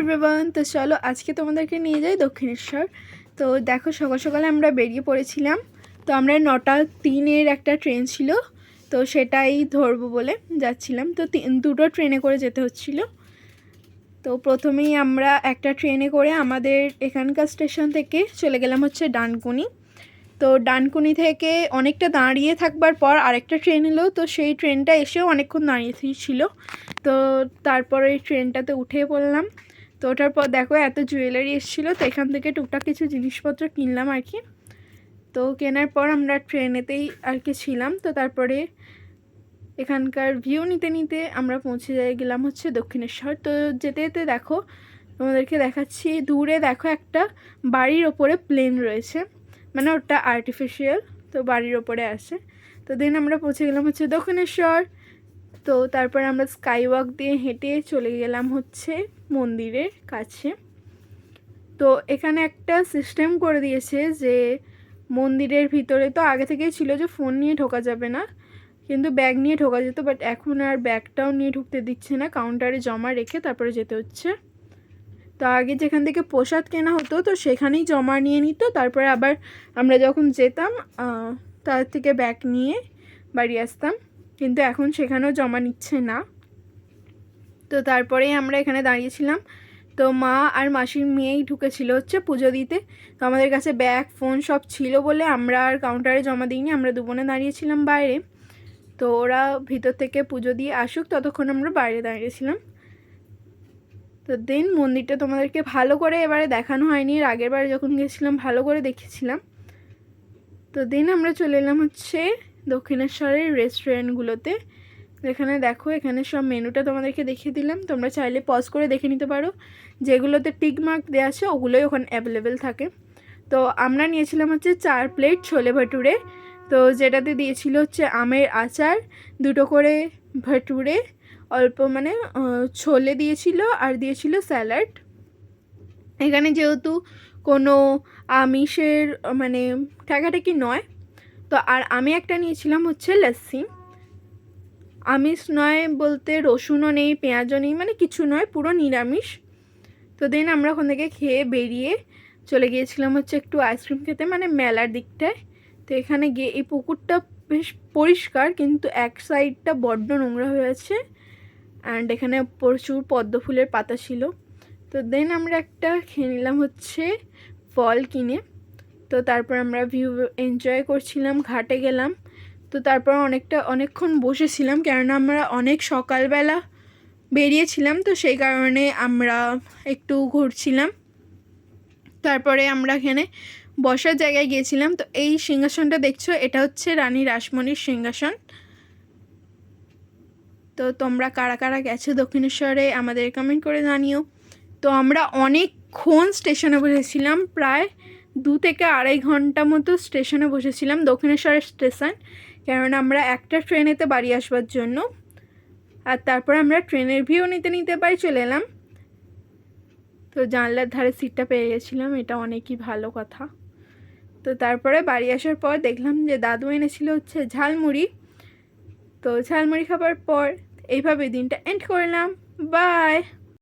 Everyone তো চলো আজকে তোমাদেরকে নিয়ে যাই দক্ষিণেশ্বর। তো দেখো সকাল সকালে আমরা বেরিয়ে পড়েছিলাম। তো আমরা নটা তিনের একটা ট্রেন ছিল। তো সেটাই ধরবো বলে যাচ্ছিলাম। তো দুটো ট্রেনে করে যেতে হচ্ছিল। তো প্রথমেই আমরা একটা ট্রেনে করে আমাদের এখানকার স্টেশন থেকে চলে গেলাম হচ্ছে ডানকুনি। তো ডানকুনি থেকে অনেকটা দাঁড়িয়ে থাকবার পর আরেকটা ট্রেন এলো। তো সেই ট্রেনটা এসেও অনেকক্ষণ দাঁড়িয়ে ছিল। তো তারপরে ট্রেনটাতে উঠে পড়লাম। তো ওঠার পর দেখো এত জুয়েলারি এসেছিল, তো এখান থেকে টুকটাক কিছু জিনিসপত্র কিনলাম আর কি। তো কেনার পর আমরা ট্রেনেতেই আর কি ছিলাম, তো তারপরে এখানকার ভিউ নিতে নিতে আমরা পৌঁছে যাই, গেলাম হচ্ছে দক্ষিণেশ্বর। তো যেতে যেতে দেখো, তোমাদেরকে দেখাচ্ছি, দূরে দেখো একটা বাড়ির ওপরে প্লেন রয়েছে মানে ওটা আর্টিফিশিয়াল তো বাড়ির ওপরে আছে। তো দেন আমরা পৌঁছে গেলাম হচ্ছে দক্ষিণেশ্বর। তো তারপর আমরা স্কাই ওয়াক দিয়ে হেঁটে চলে গেলাম হচ্ছে মন্দিরের কাছে। তো এখানে একটা সিস্টেম করে দিয়েছে যে মন্দিরের ভিতরে তো আগে থেকেই ছিল যে ফোন নিয়ে ঢোকা যাবে না, কিন্তু ব্যাগ নিয়ে ঢোকা যেত বাট এখন আর ব্যাগটাও নিয়ে ঢুকতে দিচ্ছে না কাউন্টারে জমা রেখে তারপরে যেতে হচ্ছে। তো আগে যেখান থেকে প্রসাদ কেনা হতো, তো সেখানেই জমা নিয়ে নিত, তারপরে আবার আমরা যখন যেতাম তার থেকে ব্যাগ নিয়ে বাড়ি আসতাম। কিন্তু এখন সেখানেও জমা নিচ্ছে না। তো তারপরেই আমরা এখানে দাঁড়িয়েছিলাম। তো মা আর মাসির মেয়েই ঢুকেছিল হচ্ছে পুজো দিতে। তো আমাদের কাছে ব্যাগ, ফোন সব ছিল বলে আমরা আর কাউন্টারে জমা দিইনি, আমরা দুবোনে দাঁড়িয়েছিলাম বাইরে। তো ওরা ভিতর থেকে পুজো দিয়ে আসুক, ততক্ষণ আমরা বাইরে দাঁড়িয়েছিলাম। তো দেন মন্দিরটা তোমাদেরকে ভালো করে এবারে দেখানো হয়নি, এর আগের বারে যখন গেছিলাম ভালো করে দেখেছিলাম। তো দেন আমরা চলে এলাম হচ্ছে দক্ষিণেশ্বরের রেস্টুরেন্টগুলোতে এখানে দেখো, এখানে সব মেনুটা তোমাদেরকে দেখিয়ে দিলাম। তোমরা চাইলে পজ করে দেখে নিতে পারো। যেগুলোতে টিক মার্ক দেওয়া আছে, ওগুলোই ওখানে অ্যাভেলেবেল থাকে। তো আমরা নিয়েছিলাম হচ্ছে চার প্লেট ছোলে ভাটুরে। তো যেটাতে দিয়েছিল হচ্ছে আমের আচার, দুটো করে ভাটুরে, অল্প মানে ছোলে দিয়েছিল আর দিয়েছিল স্যালাড। এখানে যেহেতু কোনো আমিষের মানে ঠেকাঠেকি নয় তো আর আমি একটা নিয়েছিলাম হচ্ছে লস্যি আমিষ নয় বলতে রসুনও নেই, পেঁয়াজও নেই মানে কিছু নয়, পুরো নিরামিষ। তো দেন আমরা ওখান থেকে খেয়ে বেরিয়ে চলে গিয়েছিলাম হচ্ছে একটু আইসক্রিম খেতে মানে মেলার দিকটায়। তো এখানে গিয়ে এই পুকুরটা বেশ পরিষ্কার, কিন্তু এক সাইডটা বড্ড নোংরা হয়ে আছে। অ্যান্ড এখানে প্রচুর পদ্ম ফুলের পাতা ছিল। তো দেন আমরা একটা খেয়ে নিলাম হচ্ছে ফল কিনে। তো তারপর আমরা ভিউ এনজয় করছিলাম, ঘাটে গেলাম। তো তারপর অনেকটা, অনেকক্ষণ বসেছিলাম, কেননা আমরা অনেক সকালবেলা বেরিয়েছিলাম, তো সেই কারণে আমরা একটু ঘুরছিলাম। তারপরে আমরা এখানে বসার জায়গায় গিয়েছিলাম। তো এই সিংহাসনটা দেখছ, এটা হচ্ছে রানী রাসমণির সিংহাসন। তো তোমরা কারা কারা গেছো দক্ষিণেশ্বরে, আমাদের কমেন্ট করে জানিও। তো আমরা অনেকক্ষণ স্টেশনে বসেছিলাম, প্রায় দু থেকে আড়াই ঘণ্টা মতো স্টেশনে বসেছিলাম, দক্ষিণেশ্বরের স্টেশন। কেননা আমরা একটা ট্রেনেতে বাড়ি আসবার জন্য। আর তারপর আমরা ট্রেনের ভিউ নিতে নিতে বাড়ি চলে এলাম। তো জানলার ধারে সিটটা পেয়ে গেছিলাম, এটা অনেকই ভালো কথা। তো তারপরে বাড়ি আসার পর দেখলাম যে দাদু এনেছিল হচ্ছে ঝালমুড়ি। তো ঝালমুড়ি খাবার পর এইভাবে দিনটা এন্ড করলাম। বাই